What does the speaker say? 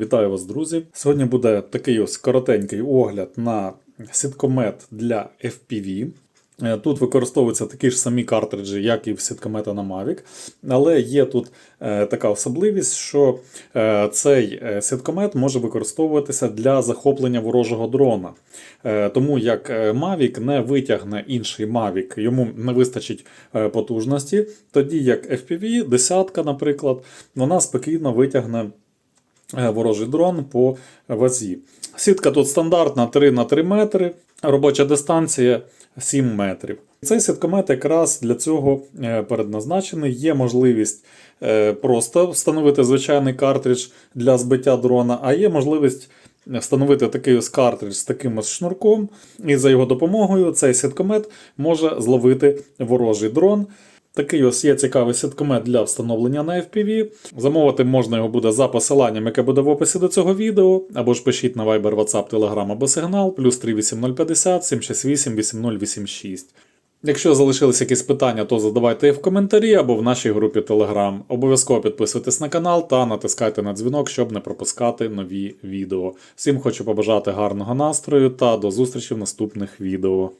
Вітаю вас, друзі! Сьогодні буде такий ось коротенький огляд на сіткомет для FPV. Е, Тут використовуються такі ж самі картриджі, як і в сіткомета на Mavic, але є тут е, така особливість, що е, цей сіткомет може використовуватися для захоплення ворожого дрона. Тому як Mavic не витягне інший Mavic, йому не вистачить потужності, тоді як FPV, десятка, наприклад, вона спокійно витягне ворожий дрон по вазі. Сітка тут стандартна 3 на 3 метри, робоча дистанція 7 метрів. Цей сіткомет якраз для цього е, передназначений. Є можливість е, просто встановити звичайний картридж для збиття дрона, а є можливість встановити такий ось картридж з таким ось шнурком, і за його допомогою цей сіткомет може зловити ворожий дрон. Такий ось є цікавий сіткомет для встановлення на FPV. Замовити можна його буде за посиланням, яке буде в описі до цього відео, або ж пишіть на Viber, WhatsApp, Telegram або Signal, плюс 38050 768 8086. Якщо залишились якісь питання, то задавайте їх в коментарі або в нашій групі Telegram. Обов'язково підписуйтесь на канал та натискайте на дзвінок, щоб не пропускати нові відео. Всім хочу побажати гарного настрою та до зустрічі в наступних відео.